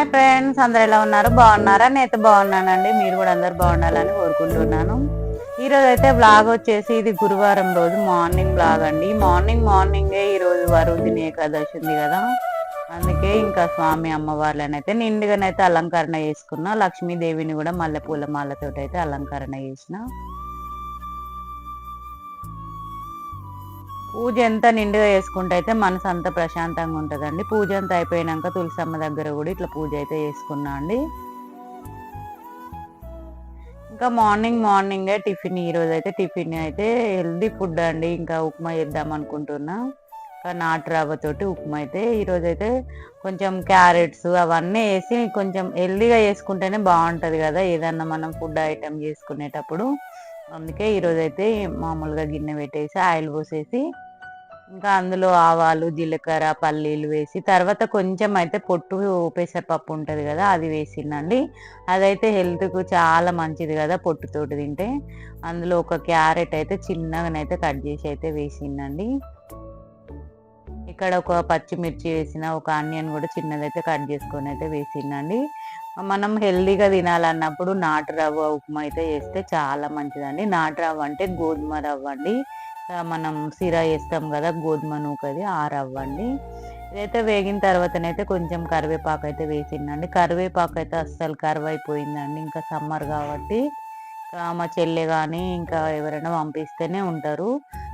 Hi friends అందరు ఎలా ఉన్నారు? బాగున్నారా? నేనైతే బాగున్నానండి. మీరు కూడా అందరు బాగుండాలని కోరుకుంటున్నాను. ఈరోజు అయితే బ్లాగ్ వచ్చేసి ఇది గురువారం రోజు మార్నింగ్ బ్లాగ్ అండి. మార్నింగ్ మార్నింగే ఈరోజు వరుదిని ఏకాదశి ఉంది కదా. అందుకే ఇంకా స్వామి అమ్మవార్లని అయితే నిండుగానైతే అలంకరణ చేసుకున్నా. లక్ష్మీదేవిని కూడా మల్లెపూల మాలతోటి అయితే అలంకరణ చేసిన. పూజ ఎంత నిండుగా చేసుకుంటే అయితే మనసు అంత ప్రశాంతంగా ఉంటుందండి. పూజ అంతా అయిపోయినాక తులసమ్మ దగ్గర కూడా ఇట్లా పూజ అయితే చేసుకున్నా అండి. ఇంకా మార్నింగ్ మార్నింగే టిఫిన్ ఈరోజు అయితే టిఫిన్ అయితే హెల్దీ ఫుడ్ అండి. ఇంకా ఉప్మా చేద్దాం అనుకుంటున్నా. ఇంకా నాటు రవ్వతోటి ఉప్మా అయితే ఈరోజు అయితే కొంచెం క్యారెట్స్ అవన్నీ వేసి కొంచెం హెల్దీగా చేసుకుంటేనే బాగుంటుంది కదా. ఏదన్నా మనం ఫుడ్ ఐటమ్ చేసుకునేటప్పుడు. అందుకే ఈరోజు అయితే మామూలుగా గిన్నె పెట్టేసి ఆయిల్ పోసేసి ఇంకా అందులో ఆవాలు జీలకర్ర పల్లీలు వేసి తర్వాత కొంచెం అయితే పొట్టు పెసరపప్పు ఉంటుంది కదా అది వేసిందండి అదైతే హెల్త్కు చాలా మంచిది కదా పొట్టుతోటి తింటే అందులో ఒక క్యారెట్ అయితే చిన్నగానైతే కట్ చేసి అయితే వేసిందండి ఇక్కడ ఒక పచ్చిమిర్చి వేసిన ఒక ఆనియన్ కూడా చిన్నదైతే కట్ చేసుకొని అయితే వేసిందండి మనం హెల్దీగా తినాలన్నప్పుడు నాటు రవ్వ ఉప్మా అయితే చేస్తే చాలా మంచిదండి. నాటు రవ్వ అంటే గోధుమ రవ్వ అండి. మనం సిరా వేస్తాం కదా గోధుమ నూకది ఆ రవ్వ అండి. ఇదైతే వేగిన తర్వాతనైతే కొంచెం కరివేపాకు అయితే వేసిందండి. కరివేపాకు అయితే అస్సలు కరువు అయిపోయిందండి ఇంకా సమ్మర్ కాబట్టి. మా చెల్లె కానీ ఇంకా ఎవరైనా పంపిస్తేనే ఉంటారు.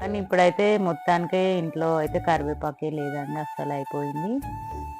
కానీ ఇప్పుడైతే మొత్తానికే ఇంట్లో అయితే కరివేపాకే లేదండి అస్సలు అయిపోయింది.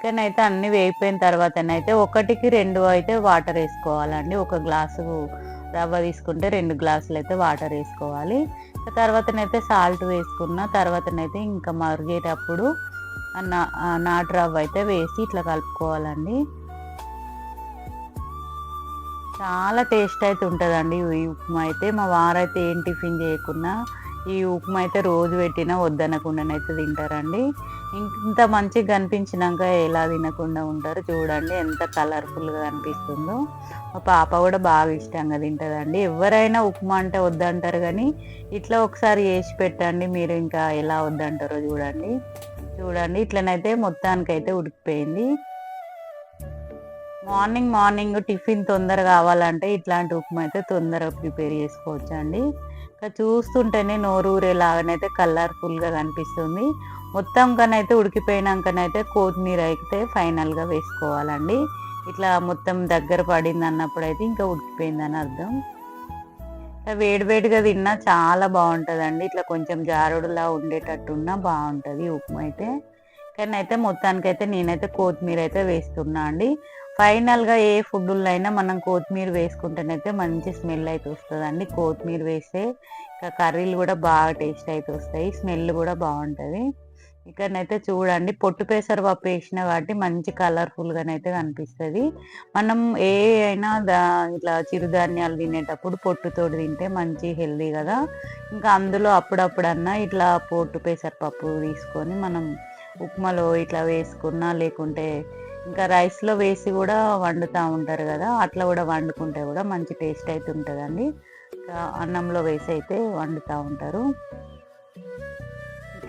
చికెన్ అయితే అన్ని వేగిపోయిన తర్వాతనైతే ఒకటికి రెండు అయితే వాటర్ వేసుకోవాలండి. ఒక గ్లాసు రవ్వ తీసుకుంటే రెండు గ్లాసులు అయితే వాటర్ వేసుకోవాలి. తర్వాతనైతే సాల్ట్ వేసుకున్న తర్వాతనైతే ఇంకా మరిగేటప్పుడు నా- నాటు రవ్వ అయితే వేసి ఇట్లా కలుపుకోవాలండి. చాలా టేస్ట్ అయితే ఉంటుందండి ఈ ఉప్మా అయితే. మా వారైతే ఏం టిఫిన్ చేయకున్నా ఈ ఉప్మా అయితే రోజు పెట్టినా వద్దనకుండానైతే తింటారండి. ఇంత మంచిగా కనిపించినాక ఎలా తినకుండా ఉంటారు చూడండి ఎంత కలర్ఫుల్గా కనిపిస్తుందో. మా పాప కూడా బాగా ఇష్టంగా తింటుందండి. ఎవరైనా ఉప్మా అంటే వద్దంటారు కానీ ఇట్లా ఒకసారి వేసి పెట్టండి మీరు ఇంకా ఎలా వద్దంటారో చూడండి. చూడండి ఇట్లనైతే మొత్తానికైతే ఉడికిపోయింది. మార్నింగ్ మార్నింగ్ టిఫిన్ తొందర కావాలంటే ఇట్లాంటి ఉప్మా అయితే తొందరగా ప్రిపేర్ చేసుకోవచ్చండి. చూస్తుంటేనే నోరు ఊరేలాగానైతే కలర్ఫుల్గా కనిపిస్తుంది. మొత్తం కనైతే ఉడికిపోయినాకనైతే కొత్తిమీర అయితే ఫైనల్గా వేసుకోవాలండి. ఇట్లా మొత్తం దగ్గర పడింది అన్నప్పుడు అయితే ఇంకా ఉడికిపోయిందని అర్థం. ఇట్లా వేడివేడిగా తిన్నా చాలా బాగుంటుందండి. ఇట్లా కొంచెం జారుడులా ఉండేటట్టున్నా బాగుంటుంది ఉప్మా అయితే. కానీ అయితే మొత్తానికైతే నేనైతే కొత్తిమీర అయితే వేస్తున్నా అండి. ఫైనల్గా ఏ ఫుడ్లో అయినా మనం కొత్తిమీర వేసుకుంటేనైతే మంచి స్మెల్ అయితే వస్తుందండి. కొత్తిమీర వేస్తే ఇంకా కర్రీలు కూడా బాగా టేస్ట్ అయితే వస్తాయి. స్మెల్ కూడా బాగుంటుంది. ఇక్కడనైతే చూడండి పొట్టు పెసరపప్పు వేసిన కాబట్టి మంచి కలర్ఫుల్గానైతే కనిపిస్తుంది. మనం ఏ అయినా దా ఇట్లా చిరుధాన్యాలు తినేటప్పుడు పొట్టుతోటి తింటే మంచి హెల్దీ కదా. ఇంకా అందులో అప్పుడప్పుడన్నా ఇట్లా పొట్టు పెసరపప్పు తీసుకొని మనం ఉప్మాలో ఇట్లా వేసుకున్నా లేకుంటే ఇంకా రైస్లో వేసి కూడా వండుతూ ఉంటారు కదా అట్లా కూడా వండుకుంటే కూడా మంచి టేస్ట్ అయితే ఉంటుందండి. అన్నంలో వేసి అయితే వండుతూ ఉంటారు.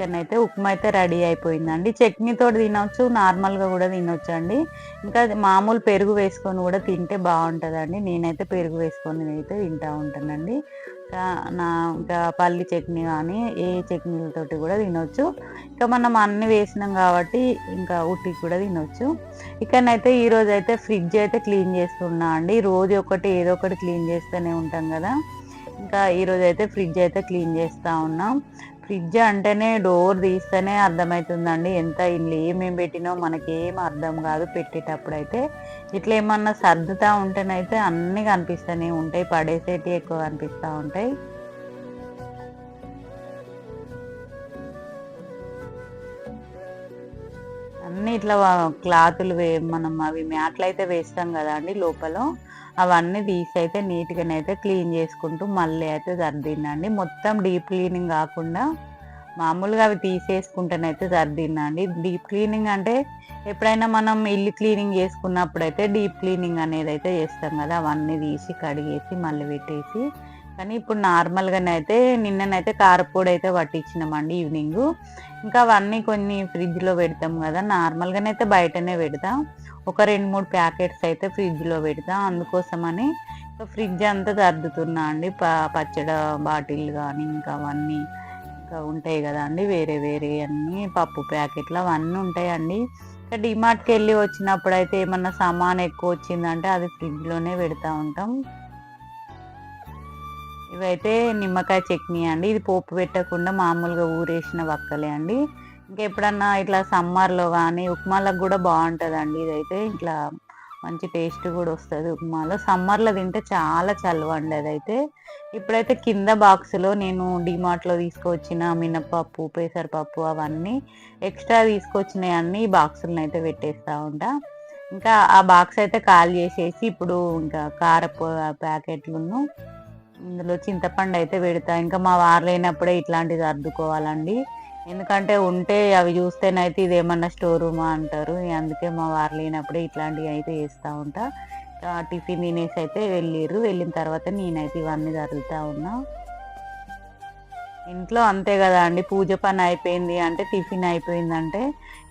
చికెన్ అయితే ఉప్మా అయితే రెడీ అయిపోయిందండి. చట్నీతో తినొచ్చు నార్మల్గా కూడా తినొచ్చు అండి ఇంకా మామూలు పెరుగు వేసుకొని కూడా తింటే బాగుంటుందండి. నేనైతే పెరుగు వేసుకొని అయితే తింటూ ఉంటానండి. నా ఇంకా పల్లి చట్నీ కానీ ఏ చట్నీలతోటి కూడా తినొచ్చు. ఇంకా మనం అన్ని వేసినాం కాబట్టి ఇంకా ఉట్టి కూడా తినొచ్చు. ఇక్కడనైతే ఈ అయితే ఫ్రిడ్జ్ అయితే క్లీన్ చేస్తున్నా అండి. రోజు ఒకటి ఏదో ఒకటి క్లీన్ చేస్తూనే ఉంటాం కదా. ఇంకా ఈరోజు అయితే ఫ్రిడ్జ్ అయితే క్లీన్ చేస్తూ ఉన్నాం. ఫ్రిడ్జ్ అంటేనే డోర్ తీస్తేనే అర్థమవుతుందండి ఎంత ఇల్లు ఏమేమి పెట్టినో మనకేం అర్థం కాదు. పెట్టేటప్పుడు అయితే ఇట్లా ఏమన్నా సర్దుతా ఉంటేనైతే అన్నీ కనిపిస్తూనే ఉంటాయి. పడేసేటి ఎక్కువ కనిపిస్తూ ఉంటాయి. అవన్నీ ఇట్లా క్లాతులు వే మనం అవి మ్యాట్లు అయితే వేస్తాం కదా అండి లోపల. అవన్నీ తీసి అయితే నీట్గానైతే క్లీన్ చేసుకుంటూ మళ్ళీ అయితే సర్దిందండి మొత్తం డీప్ క్లీనింగ్ కాకుండా మామూలుగా అవి తీసేసుకుంటేనైతే సర్దిందండి డీప్ క్లీనింగ్ అంటే ఎప్పుడైనా మనం ఇల్లు క్లీనింగ్ చేసుకున్నప్పుడు అయితే డీప్ క్లీనింగ్ అనేది అయితే చేస్తాం కదా. అవన్నీ తీసి కడిగేసి మళ్ళీ పెట్టేసి కానీ ఇప్పుడు నార్మల్గానే అయితే నిన్ననైతే కారపొడి అయితే పట్టించినామండి ఈవినింగ్. ఇంకా అవన్నీ కొన్ని ఫ్రిడ్జ్లో పెడతాం కదా నార్మల్గానే అయితే బయటనే పెడతాం. ఒక రెండు మూడు ప్యాకెట్స్ అయితే ఫ్రిడ్జ్లో పెడతా. అందుకోసమని ఫ్రిడ్జ్ అంతా సర్దుతున్నా అండి. ప పచ్చడి బాటిల్ కానీ ఇంకా అవన్నీ ఇంకా ఉంటాయి కదా అండి వేరే వేరే అన్నీ పప్పు ప్యాకెట్లు అవన్నీ ఉంటాయండి. ఇంకా డిమార్ట్కి వెళ్ళి వచ్చినప్పుడు అయితే ఏమన్నా సామాన్ ఎక్కువ వచ్చిందంటే అది ఫ్రిడ్జ్లోనే పెడతా ఉంటాం. ఇవైతే నిమ్మకాయ చట్నీ అండి. ఇది పోపు పెట్టకుండా మామూలుగా ఊరేసిన వక్కలే అండి. ఇంకా ఎప్పుడన్నా ఇట్లా సమ్మర్లో కానీ ఉప్మాలకు కూడా బాగుంటుందండి ఇదైతే. ఇట్లా మంచి టేస్ట్ కూడా వస్తుంది ఉప్మాలో. సమ్మర్లో తింటే చాలా చలువ అండి అదైతే. ఇప్పుడైతే కింద బాక్స్లో నేను డిమార్ట్లో తీసుకొచ్చిన మినపప్పు పెసరపప్పు అవన్నీ ఎక్స్ట్రా తీసుకొచ్చినవి అన్నీ బాక్సులను అయితే పెట్టేస్తూ ఉంటా. ఇంకా ఆ బాక్స్ అయితే ఖాళీ చేసేసి ఇప్పుడు ఇంకా కారపు ప్యాకెట్లను ఇందులో చింతపండు అయితే పెడతా. ఇంకా మా వారు లేనప్పుడే ఇట్లాంటిది అద్దుకోవాలండి. ఎందుకంటే ఉంటే అవి చూస్తేనైతే ఇది ఏమన్నా స్టోర్ రూమా అంటారు. అందుకే మా వారు లేనప్పుడే ఇట్లాంటివి అయితే వేస్తూ ఉంటా. టిఫిన్ తినేసి అయితే వెళ్ళిర్రు. వెళ్ళిన తర్వాత నేనైతే ఇవన్నీ జరుగుతూ ఉన్నా. ఇంట్లో అంతే కదా అండి. పూజ పని అయిపోయింది అంటే టిఫిన్ అయిపోయిందంటే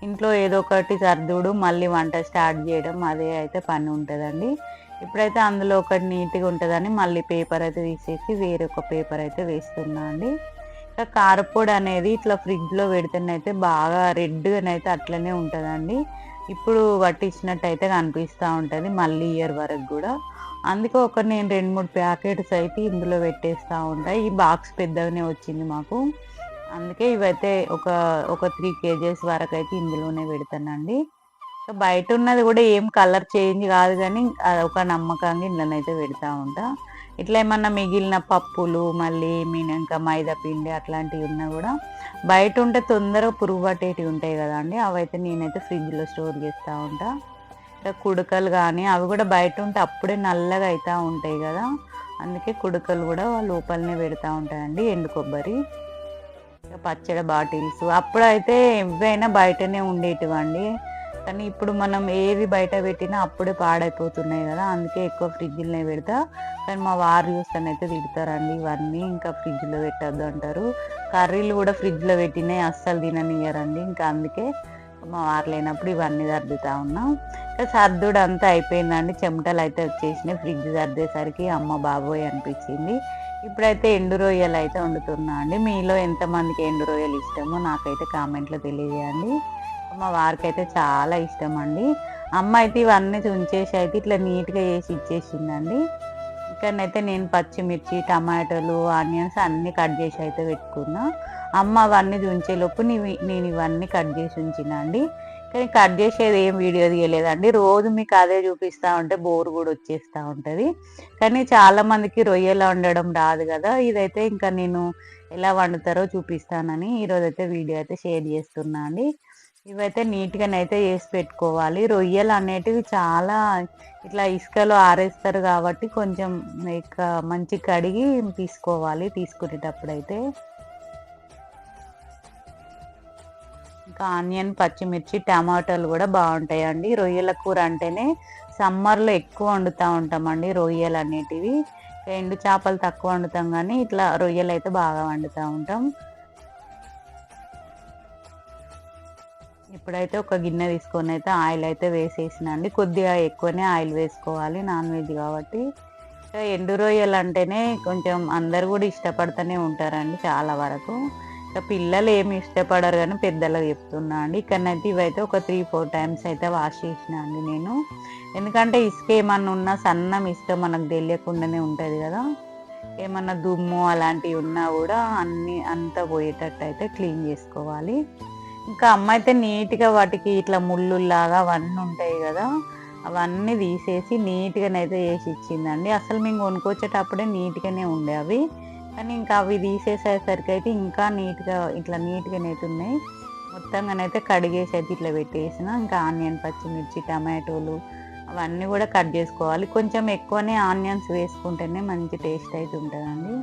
ఇంట్లో ఏదో ఒకటి సర్దుడు మళ్ళీ వంట స్టార్ట్ చేయడం అదే అయితే పని ఉంటుందండి. ఇప్పుడైతే అందులో ఒకటి నీట్గా ఉంటుందని మళ్ళీ పేపర్ అయితే తీసేసి వేరొక పేపర్ అయితే వేస్తున్నా అండి. ఇంకా కారపొడి అనేది ఇట్లా ఫ్రిడ్జ్లో పెడితేనైతే బాగా రెడ్గానైతే అట్లనే ఉంటుందండి. ఇప్పుడు పట్టించినట్టయితే కనిపిస్తూ ఉంటుంది మళ్ళీ ఇయర్ వరకు కూడా. అందుకే ఒక నేను రెండు మూడు ప్యాకెట్స్ అయితే ఇందులో పెట్టేస్తూ ఉంటాయి ఈ బాక్స్ పెద్దగానే వచ్చింది మాకు. అందుకే ఇవైతే ఒక ఒక త్రీ కేజెస్ వరకు అయితే ఇందులోనే పెడతానండి. బయట ఉన్నది కూడా ఏం కలర్ చేంజ్ కాదు కానీ ఒక నమ్మకంగా ఇంట్లోనైతే పెడతా ఉంటా. ఇట్లా ఏమన్నా మిగిలిన పప్పులు మళ్ళీ మీన ఇంకా మైదా పిండి అట్లాంటివి ఉన్నా కూడా బయట ఉంటే తొందరగా పురుగు పట్టేటివి ఉంటాయి కదా అండి అవైతే నేనైతే ఫ్రిడ్జ్లో స్టోర్ చేస్తూ ఉంటా. ఇంకా కుడకలు కానీ అవి కూడా బయట ఉంటే అప్పుడే నల్లగా అవుతూ ఉంటాయి కదా అందుకే కుడకలు కూడా లోపలనే పెడతా ఉంటాయండి ఎండు కొబ్బరి. పచ్చడి బాటిల్స్ అప్పుడైతే ఎవైనా బయటనే ఉండేటివండి. కానీ ఇప్పుడు మనం ఏది బయట పెట్టినా అప్పుడే పాడైపోతున్నాయి కదా. అందుకే ఎక్కువ ఫ్రిడ్జ్లోనే పెడతా. కానీ మా వారు చూస్తానైతే తిడతారండి ఇవన్నీ. ఇంకా ఫ్రిడ్జ్లో పెట్టద్దు అంటారు. కర్రీలు కూడా ఫ్రిడ్జ్లో పెట్టినాయి అస్సలు తిననియ్యారండి. ఇంకా అందుకే మా వారు లేనప్పుడు ఇవన్నీ సర్దుతా ఉన్నాం. ఇంకా సర్దుడు అంతా అయిపోయిందండి. చెమటలు అయితే వచ్చేసినాయి. ఫ్రిడ్జ్ సర్దేసరికి అమ్మ బాబోయ్ అనిపించింది. ఇప్పుడైతే ఎండు రొయ్యలు అయితే వండుతున్నా అండి. మీలో ఎంతమందికి ఎండు రొయ్యలు ఇష్టమో నాకైతే కామెంట్లో తెలియజేయండి. మా వారికి అయితే చాలా ఇష్టం అండి అమ్మ అయితే ఇవన్నీ ఉంచేసి అయితే ఇట్లా నీట్గా చేసి ఇచ్చేసిందండి. ఇక్కడనైతే నేను పచ్చిమిర్చి టమాటోలు ఆనియన్స్ అన్నీ కట్ చేసి అయితే పెట్టుకున్నా. అమ్మ అవన్నీ ఉంచేలోపు నేను ఇవన్నీ కట్ చేసి ఉంచిన అండి. కానీ కట్ చేసేది ఏం వీడియో తీయలేదండి. రోజు మీకు అదే చూపిస్తూ ఉంటే బోర్ కూడా వచ్చేస్తూ ఉంటుంది. కానీ చాలామందికి రొయ్యలా వండడం రాదు కదా. ఇదైతే ఇంకా నేను ఎలా వండుతారో చూపిస్తానని ఈరోజైతే వీడియో అయితే షేర్ చేస్తున్నా అండి. ఇవైతే నీట్గానైతే వేసి పెట్టుకోవాలి. రొయ్యలు అనేటివి చాలా ఇట్లా ఇసుకలో ఆరేస్తారు కాబట్టి కొంచెం ఇక మంచి కడిగి తీసుకోవాలి తీసుకునేటప్పుడు అయితే ఇంకా ఆనియన్ పచ్చిమిర్చి టమాటాలు కూడా బాగుంటాయండి. రొయ్యల కూర అంటేనే సమ్మర్లో ఎక్కువ వండుతూ ఉంటామండి రొయ్యలు అనేటివి. ఎండు చేపలు తక్కువ వండుతాం కానీ ఇట్లా రొయ్యలు అయితే బాగా వండుతూ ఉంటాం. ఇప్పుడైతే ఒక గిన్నె తీసుకొని అయితే ఆయిల్ అయితే వేసేసినండి కొద్దిగా ఎక్కువనే ఆయిల్ వేసుకోవాలి నాన్ వెజ్ కాబట్టి. ఎండు రొయ్యలు అంటేనే కొంచెం అందరు కూడా ఇష్టపడుతూనే ఉంటారండి చాలా వరకు. ఇంకా పిల్లలు ఏమి ఇష్టపడరు కానీ పెద్దలకు చెప్తున్నా అండి. ఇక్కడనైతే ఇవైతే ఒక త్రీ ఫోర్ టైమ్స్ అయితే వాష్ చేసిన అండి నేను. ఎందుకంటే ఇసుక ఏమన్నా ఉన్నా సన్నం ఇసుక మనకు తెలియకుండానే ఉంటుంది కదా. ఏమన్నా దుమ్ము అలాంటివి ఉన్నా కూడా అన్ని అంతా పోయేటట్టు అయితే క్లీన్ చేసుకోవాలి. ఇంకా అమ్మ అయితే నీట్గా వాటికి ఇట్లా ముళ్ళులాగా అవన్నీ ఉంటాయి కదా అవన్నీ తీసేసి నీట్గానైతే వేసి ఇచ్చిందండి. అసలు మేము కొనుక్కొచ్చేటప్పుడే నీట్గానే ఉండే అవి. కానీ ఇంకా అవి తీసేసేసరికి అయితే ఇంకా నీట్గా ఇట్లా నీట్గానైతే ఉన్నాయి. మొత్తంగానైతే కడిగేసి అయితే ఇట్లా పెట్టేసిన. ఇంకా ఆనియన్ పచ్చిమిర్చి టమాటోలు అవన్నీ కూడా కట్ చేసుకోవాలి. కొంచెం ఎక్కువనే ఆనియన్స్ వేసుకుంటేనే మంచి టేస్ట్ అయితే ఉంటుందండి.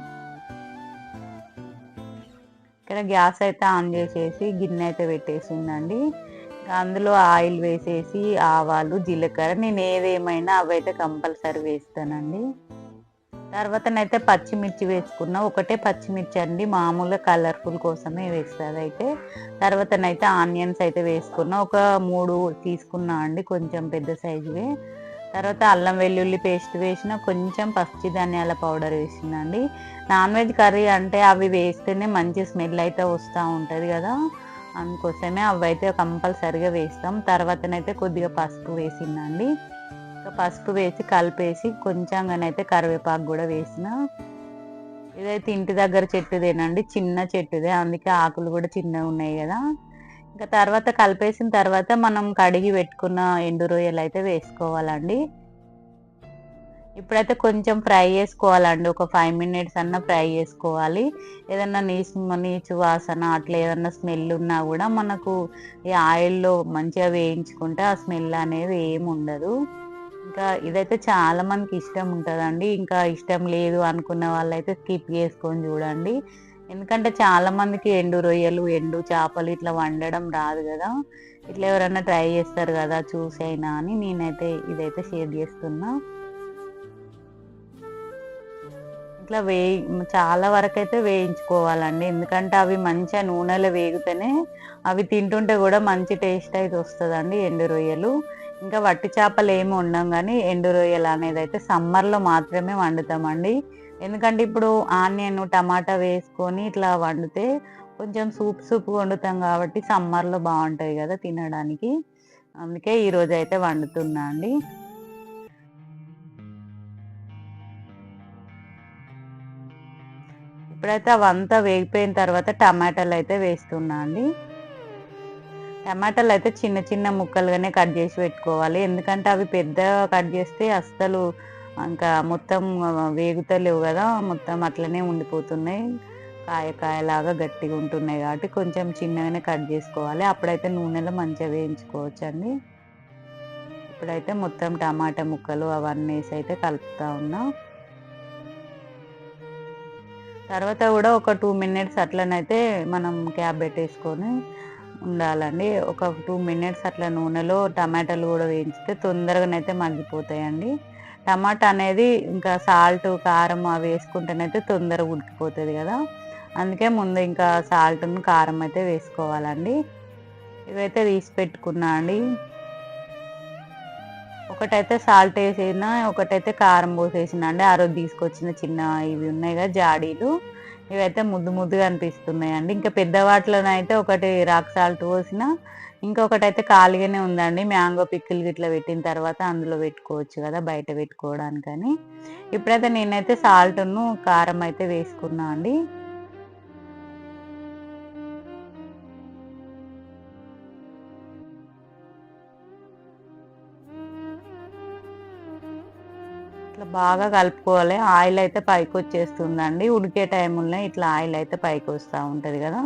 ఇక్కడ గ్యాస్ అయితే ఆన్ చేసేసి గిన్నె అయితే పెట్టేసిందండి. అందులో ఆయిల్ వేసేసి ఆవాలు జీలకర్ర నేను ఏదేమైనా అవైతే కంపల్సరీ వేస్తానండి. తర్వాతనైతే పచ్చిమిర్చి వేసుకున్నా. ఒకటే పచ్చిమిర్చి అండి మామూలుగా కలర్ఫుల్ కోసమే వేస్తుంది అయితే తర్వాతనైతే ఆనియన్స్ అయితే వేసుకున్నా. ఒక మూడు తీసుకున్నా అండి కొంచెం పెద్ద సైజువే. తర్వాత అల్లం వెల్లుల్లి పేస్ట్ వేసిన కొంచెం పచ్చి ధనియాల పౌడర్ వేసిందండి. నాన్ వెజ్ కర్రీ అంటే అవి వేస్తేనే మంచి స్మెల్ అయితే వస్తూ ఉంటుంది కదా. అందుకోసమే అవి అయితే కంపల్సరిగా వేస్తాం. తర్వాతనైతే కొద్దిగా పసుపు వేసిందండి. పసుపు వేసి కలిపేసి కొంచెంగానైతే కరివేపాకు కూడా వేసిన. ఇదైతే ఇంటి దగ్గర చెట్టుదేనండి. చిన్న చెట్టుదే. అందుకే ఆకులు కూడా చిన్నగా ఉన్నాయి కదా. ఇంకా తర్వాత కలిపేసిన తర్వాత మనం కడిగి పెట్టుకున్న ఎండు రొయ్యలు అయితే వేసుకోవాలండి. ఇప్పుడైతే కొంచెం ఫ్రై చేసుకోవాలండి. ఒక ఫైవ్ మినిట్స్ అన్న ఫ్రై చేసుకోవాలి. ఏదన్నా నీచు నీచు వాసన అట్లా ఏదన్నా స్మెల్ ఉన్నా కూడా మనకు ఈ ఆయిల్లో మంచిగా వేయించుకుంటే ఆ స్మెల్ అనేది ఏమి ఉండదు. ఇంకా ఇదైతే చాలా మందికి ఇష్టం ఉంటుందండి. ఇంకా ఇష్టం లేదు అనుకున్న వాళ్ళైతే స్కిప్ చేసుకొని చూడండి. ఎందుకంటే చాలా మందికి ఎండు రొయ్యలు ఎండు చేపలు ఇట్లా వండడం రాదు కదా. ఇట్లా ఎవరైనా ట్రై చేస్తారు కదా చూసైనా అని నేనైతే ఇదైతే షేర్ చేస్తున్నా. ఇట్లా వేయి చాలా వరకు అయితే వేయించుకోవాలండి. ఎందుకంటే అవి మంచిగా నూనెలో వేగితేనే అవి తింటుంటే కూడా మంచి టేస్ట్ అయితే వస్తుందండి ఎండు రొయ్యలు. ఇంకా వట్టి చేపలు ఏమి ఉండం కానీ ఎండు రొయ్యలు అనేది అయితే సమ్మర్లో మాత్రమే వండుతామండి. ఎందుకంటే ఇప్పుడు ఆనియన్ టమాటా వేసుకొని ఇట్లా వండితే కొంచెం సూప్ సూప్ వండుతాం కాబట్టి సమ్మర్లో బాగుంటాయి కదా తినడానికి. అందుకే ఈరోజు అయితే వండుతున్నా అండి. ఇప్పుడైతే అవంతా వేగిపోయిన తర్వాత టమాటాలు అయితే వేస్తున్నా అండి. టమాటాలు అయితే చిన్న చిన్న ముక్కలుగానే కట్ చేసి పెట్టుకోవాలి. ఎందుకంటే అవి పెద్ద కట్ చేస్తే అస్సలు ఇంకా మొత్తం వేగుతలేవు కదా మొత్తం అట్లనే ఉండిపోతున్నాయి. కాయ కాయలాగా గట్టిగా ఉంటున్నాయి కాబట్టి కొంచెం చిన్నగానే కట్ చేసుకోవాలి. అప్పుడైతే నూనెలో మంచిగా వేయించుకోవచ్చు అండి ఇప్పుడైతే మొత్తం టమాటా ముక్కలు అవన్నీ వేసి అయితే కలుపుతా ఉన్నా. తర్వాత కూడా ఒక టూ మినిట్స్ అట్లనైతే మనం క్యాబ్ పెట్టేసుకొని ఉండాలండి. ఒక టూ మినిట్స్ అట్లా నూనెలో టమాటాలు కూడా వేయించితే తొందరగానైతే మగ్గిపోతాయండి. టమాటా అనేది ఇంకా సాల్ట్ కారం అవి వేసుకుంటేనైతే తొందరగా ఉడికిపోతుంది కదా. అందుకే ముందు ఇంకా సాల్ట్ను కారం అయితే వేసుకోవాలండి. ఇవైతే తీసి పెట్టుకున్నా అండి. ఒకటైతే సాల్ట్ వేసేసిన ఒకటైతే కారం పోసేసిన అండి. ఆ రోజు తీసుకొచ్చిన చిన్న ఇవి ఉన్నాయి కదా జాడీలు. ఇవైతే ముద్దు ముద్దుగా అనిపిస్తున్నాయి అండి ఇంకా పెద్ద వాటిలోనైతే ఒకటి రాక్ సాల్ట్ పోసిన ఇంకొకటి అయితే ఖాళీగానే ఉందండి. మ్యాంగో పిక్కులు గిట్ల పెట్టిన తర్వాత అందులో పెట్టుకోవచ్చు కదా బయట పెట్టుకోవడానికని. ఇప్పుడైతే నేనైతే సాల్ట్ను కారం అయితే వేసుకున్నా అండి. ఇట్లా బాగా కలుపుకోవాలి. ఆయిల్ అయితే పైకి వచ్చేస్తుందండి. ఉడికే టైంలో ఇట్లా ఆయిల్ అయితే పైకి వస్తూ ఉంటుంది కదా.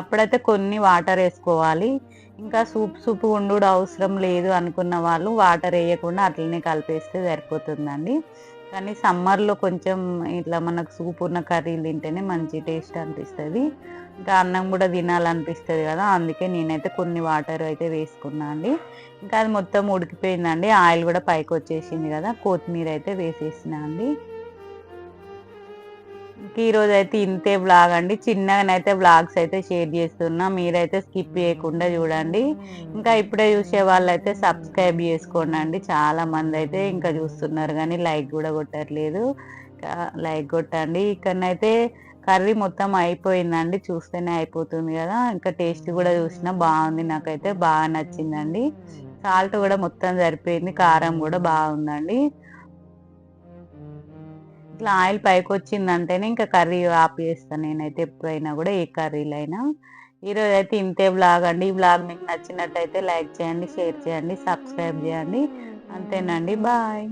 అప్పుడైతే కొన్ని వాటర్ వేసుకోవాలి. ఇంకా సూప్ సూప్ ఉండు అవసరం లేదు అనుకున్న వాళ్ళు వాటర్ వేయకుండా అట్లనే కలిపేస్తే సరిపోతుందండి. కానీ సమ్మర్లో కొంచెం ఇట్లా మనకు సూప్ ఉన్న కర్రీలు తింటేనే మంచి టేస్ట్ అనిపిస్తుంది. ఇంకా అన్నం కూడా తినాలనిపిస్తుంది కదా అందుకే నేనైతే కొన్ని వాటర్ అయితే వేసుకున్నా అండి. ఇంకా అది మొత్తం ఉడికిపోయిందండి. ఆయిల్ కూడా పైకి వచ్చేసింది కదా కొత్తిమీర అయితే వేసేసిన అండి. ఇంక ఈరోజు అయితే ఇంతే బ్లాగ్ అండి. చిన్నగానైతే బ్లాగ్స్ అయితే షేర్ చేస్తున్నా. మీరైతే స్కిప్ చేయకుండా చూడండి. ఇంకా ఇప్పుడే చూసే వాళ్ళు అయితే సబ్స్క్రైబ్ చేసుకోండి అండి. చాలా మంది అయితే ఇంకా చూస్తున్నారు కానీ లైక్ కూడా కొట్టట్లేదు. లైక్ కొట్టండి. ఇక్కడనైతే కర్రీ మొత్తం అయిపోయిందండి చూస్తేనే అయిపోతుంది కదా. ఇంకా టేస్ట్ కూడా చూసినా బాగుంది నాకైతే బాగా నచ్చిందండి. సాల్ట్ కూడా మొత్తం సరిపోయింది కారం కూడా బాగుందండి. ఇట్లా ఆయిల్ పైకి వచ్చిందంటేనే ఇంకా కర్రీ ఆపేస్తాను నేనైతే ఎప్పుడైనా కూడా ఏ కర్రీలైనా. ఈరోజు అయితే ఇంతే బ్లాగ్ అండి. ఈ బ్లాగ్ మీకు నచ్చినట్టయితే లైక్ చేయండి షేర్ చేయండి సబ్స్క్రైబ్ చేయండి. అంతేనండి బాయ్.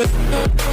With